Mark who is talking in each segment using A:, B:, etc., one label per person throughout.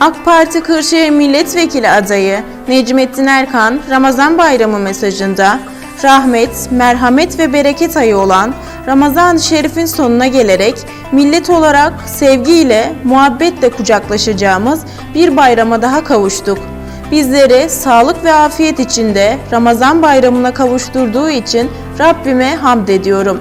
A: AK Parti Kırşehir Milletvekili adayı Necmettin Erkan Ramazan Bayramı mesajında rahmet, merhamet ve bereket ayı olan Ramazan-ı Şerif'in sonuna gelerek millet olarak sevgiyle, muhabbetle kucaklaşacağımız bir bayrama daha kavuştuk. Bizleri sağlık ve afiyet içinde Ramazan bayramına kavuşturduğu için Rabbime hamd ediyorum.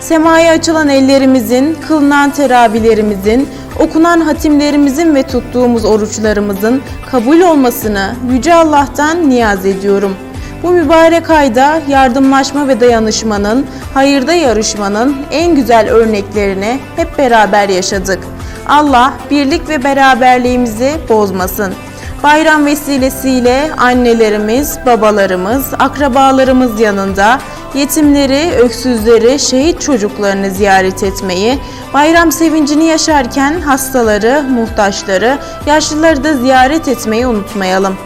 A: Semaya açılan ellerimizin, kılınan teravilerimizin, okunan hatimlerimizin ve tuttuğumuz oruçlarımızın kabul olmasını Yüce Allah'tan niyaz ediyorum. Bu mübarek ayda yardımlaşma ve dayanışmanın, hayırda yarışmanın en güzel örneklerini hep beraber yaşadık. Allah birlik ve beraberliğimizi bozmasın. Bayram vesilesiyle annelerimiz, babalarımız, akrabalarımız yanında yetimleri, öksüzleri, şehit çocuklarını ziyaret etmeyi, bayram sevincini yaşarken hastaları, muhtaçları, yaşlıları da ziyaret etmeyi unutmayalım.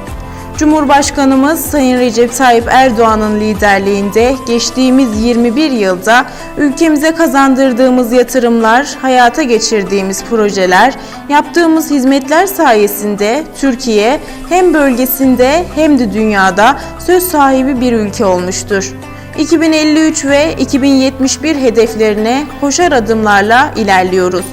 A: Cumhurbaşkanımız Sayın Recep Tayyip Erdoğan'ın liderliğinde geçtiğimiz 21 yılda ülkemize kazandırdığımız yatırımlar, hayata geçirdiğimiz projeler, yaptığımız hizmetler sayesinde Türkiye hem bölgesinde hem de dünyada söz sahibi bir ülke olmuştur. 2053 ve 2071 hedeflerine koşar adımlarla ilerliyoruz.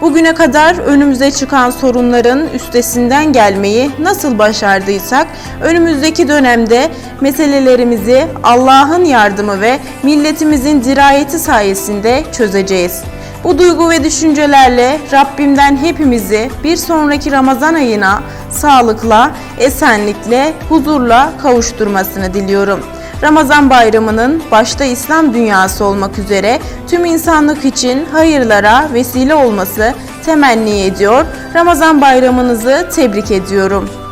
A: Bugüne kadar önümüze çıkan sorunların üstesinden gelmeyi nasıl başardıysak, önümüzdeki dönemde meselelerimizi Allah'ın yardımı ve milletimizin dirayeti sayesinde çözeceğiz. Bu duygu ve düşüncelerle Rabbimden hepimizi bir sonraki Ramazan ayına sağlıkla, esenlikle, huzurla kavuşturmasını diliyorum. Ramazan bayramının başta İslam dünyası olmak üzere tüm insanlık için hayırlara vesile olması temenni ediyor. Ramazan bayramınızı tebrik ediyorum.